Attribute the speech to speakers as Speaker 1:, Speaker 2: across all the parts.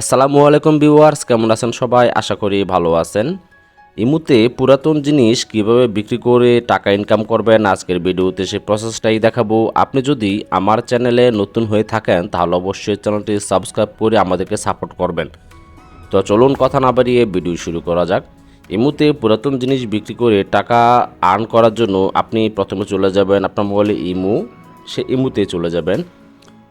Speaker 1: আসসালামু আলাইকুম ভিউয়ার্স, কেমন আছেন সবাই? আশা করি ভালো আছেন। ইমুতে পুরাতন জিনিস কীভাবে বিক্রি করে টাকা ইনকাম করবেন, আজকের ভিডিওতে সেই প্রসেসটাই দেখাবো। আপনি যদি আমার চ্যানেলে নতুন হয়ে থাকেন, তাহলে অবশ্যই চ্যানেলটি সাবস্ক্রাইব করে আমাদেরকে সাপোর্ট করবেন। তো চলুন কথা না বাড়িয়ে ভিডিও শুরু করা যাক। ইমুতে পুরাতন জিনিস বিক্রি করে টাকা আর্ন করার জন্য আপনি প্রথমে চলে যাবেন আপনার মোবাইলে ইমু। সে ইমুতে চলে যাবেন।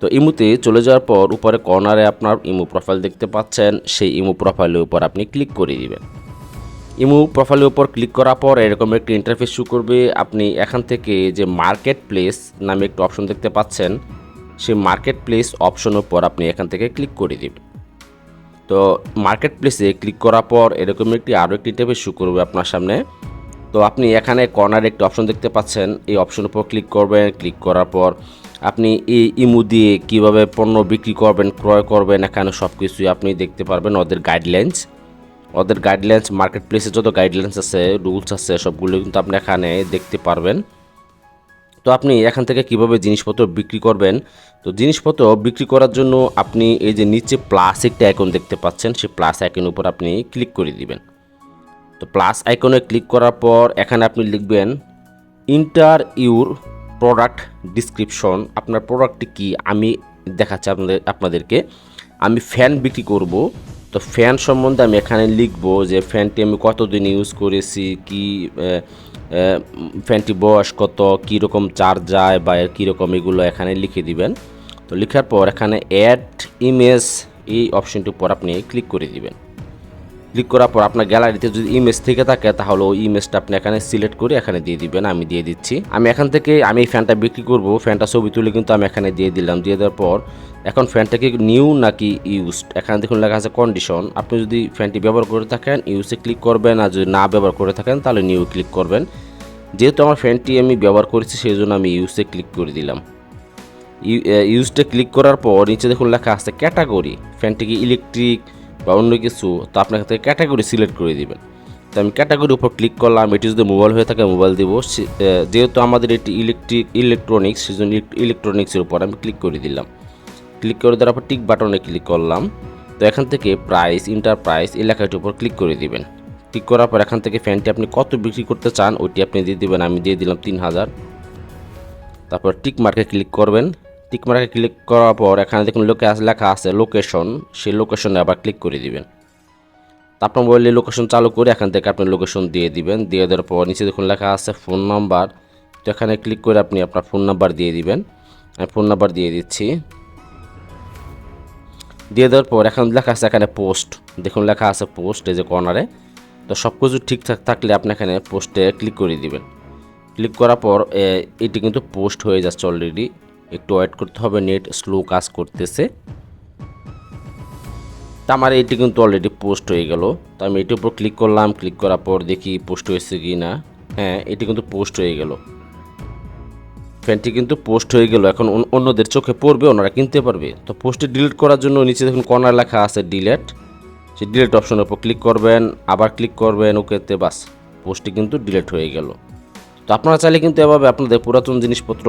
Speaker 1: তো ইমুতে চলে যাওয়ার পর উপরে কর্নারে আপনার ইমু প্রোফাইল দেখতে পাচ্ছেন, সেই ইমু প্রোফাইলের উপর আপনি ক্লিক করে দিবেন। ইমু প্রোফাইলের উপর ক্লিক করার পর এরকম একটি ইন্টারফেস শুরু করবে। আপনি এখান থেকে যে মার্কেট প্লেস নামে একটি অপশন দেখতে পাচ্ছেন, সেই মার্কেট প্লেস অপশনের উপর আপনি এখান থেকে ক্লিক করে দিবেন। তো মার্কেট প্লেসে ক্লিক করার পর এরকম একটি আরও একটি ইন্টারফেস শুরু করবে আপনার সামনে। তো আপনি এখানে কর্নারে একটি অপশন দেখতে পাচ্ছেন, এই অপশনের উপর ক্লিক করবেন। ক্লিক করার পর আপনি এই ইমু দিয়ে কীভাবে পণ্য বিক্রি করবেন, ক্রয় করবেন, এখানে সব কিছুই আপনি দেখতে পারবেন ওদের গাইডলাইন্স ওদের গাইডলাইন্স মার্কেট প্লেসে যত গাইডলাইন্স আছে রুলস আছে, সবগুলো কিন্তু আপনি এখানে দেখতে পারবেন। তো আপনি এখান থেকে কীভাবে জিনিসপত্র বিক্রি করবেন? তো জিনিসপত্র বিক্রি করার জন্য আপনি এই যে নিচে প্লাস একটা আইকন দেখতে পাচ্ছেন, সেই প্লাস আইকনের উপর আপনি ক্লিক করে দিবেন। তো প্লাস আইকনে ক্লিক করার পর এখানে আপনি লিখবেন ইন্টার ইউর প্রোডাক্ট ডিসক্রিপশন আপনার প্রোডাক্টটি কি, আমি দেখাচ্ছি আপনাদের, আপনাদেরকে। আমি ফ্যান বিক্রি করব, তো ফ্যান সম্বন্ধে আমি এখানে লিখব যে ফ্যানটি আমি কতদিন ইউজ করেছি, কি ফ্যানটি বয়স কত কীরকম চার্জ যায় বা কীরকম এগুলো এখানে লিখে দিবেন। তো লেখার পর এখানে অ্যাড ইমেজ এই অপশনটির উপর আপনি ক্লিক করে দিবেন। ক্লিক করার পর আপনার গ্যালারিতে যদি ইমেজ থেকে থাকে, তাহলে ওই ইমেজটা আপনি এখানে সিলেক্ট করে এখানে দিয়ে দিবেন, আমি দিয়ে দিচ্ছি। আমি এখান থেকে, আমি এই ফ্যানটা বিক্রি করব ফ্যানটা ছবি তুলে কিন্তু আমি এখানে দিয়ে দিলাম। দিয়ে দেওয়ার পর, এখন ফ্যানটা কি নিউ নাকি ইউজড এখানে দেখুন লেখা আছে কন্ডিশন আপনি যদি ফ্যানটি ব্যবহার করে থাকেন ইউজে ক্লিক করবেন, আর যদি না ব্যবহার করে থাকেন, তাহলে নিউ ক্লিক করবেন। যেহেতু আমার ফ্যানটি আমি ব্যবহার করেছি, সেই জন্য আমি ইউজে ক্লিক করে দিলাম। ইউজটা ক্লিক করার পর, নিচে দেখুন লেখা আছে ক্যাটাগরি ফ্যানটি কি ইলেকট্রিক বা অন্য কিছু, তো আপনার থেকে ক্যাটাগরি সিলেক্ট করে দিবেন। তো আমি ক্যাটাগরির উপর ক্লিক করলাম, এটি যদি মোবাইল হয়ে থাকে মোবাইল দিব। যেহেতু আমাদের এটি ইলেকট্রিক ইলেকট্রনিক্স সেজন্য ইলেকট্রনিক্সের উপর আমি ক্লিক করে দিলাম। ক্লিক করে দেওয়ার পর টিক বাটনে ক্লিক করলাম। তো এখান থেকে প্রাইস ইন্টার প্রাইস এই লেখাটির উপর ক্লিক করে দিবেন। ক্লিক করার পর এখান থেকে ফ্যানটি আপনি কত বিক্রি করতে চান, ওইটি আপনি দিয়ে দেবেন। আমি দিয়ে দিলাম তিন হাজার। তারপর টিক মার্কে ক্লিক করবেন। টিক মার্কে ক্লিক করার পর এখানে দেখুন লোকে লেখা আছে লোকেশন সেই লোকেশনে আবার ক্লিক করে দিবেন। তারপর মোবাইলে লোকেশন চালু করে এখান থেকে আপনি লোকেশন দিয়ে দিবেন। দিয়ে দেওয়ার পর নিচে দেখুন লেখা আছে ফোন নাম্বার তো এখানে ক্লিক করে আপনি আপনার ফোন নাম্বার দিয়ে দিবেন। আমি ফোন নাম্বার দিয়ে দিচ্ছি। দিয়ে দেওয়ার পর এখন লেখা আছে এখানে পোস্ট দেখুন লেখা আছে পোস্ট এই যে কর্নারে তো সব কিছু ঠিকঠাক থাকলে আপনি এখানে পোস্টে ক্লিক করে দিবেন। ক্লিক করার পর এটি কিন্তু পোস্ট হয়ে যাচ্ছে অলরেডি একটু ওয়েট করতে হবে, নেট স্লো কাজ করতেছে। তা আমার এটি কিন্তু অলরেডি পোস্ট হয়ে গেল। তো আমি এটির উপর ক্লিক করলাম ক্লিক করার পর দেখি পোস্ট হয়েছে কি না। হ্যাঁ এটি কিন্তু পোস্ট হয়ে গেল। ফ্যানটি কিন্তু পোস্ট হয়ে গেল, এখন অন্যদের চোখে পড়বে, ওনারা কিনতে পারবে। তো পোস্টে ডিলিট করার জন্য নিচে দেখুন কর্নার লেখা আছে ডিলেট সেই ডিলেট অপশনের উপর ক্লিক করবেন, আবার ক্লিক করবেন, ওকেতে বাস পোস্টটি কিন্তু ডিলেট হয়ে গেল। তো আপনারা চাইলে কিন্তু এভাবে আপনাদের পুরাতন জিনিসপত্র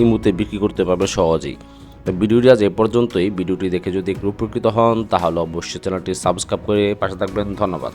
Speaker 1: এই মুহূর্তে বিক্রি করতে পারবে সহজেই। তো ভিডিওটি আজ এ পর্যন্তই। ভিডিওটি দেখে যদি একটু উপকৃত হন, তাহলে অবশ্যই চ্যানেলটি সাবস্ক্রাইব করে পাশে থাকবেন। ধন্যবাদ।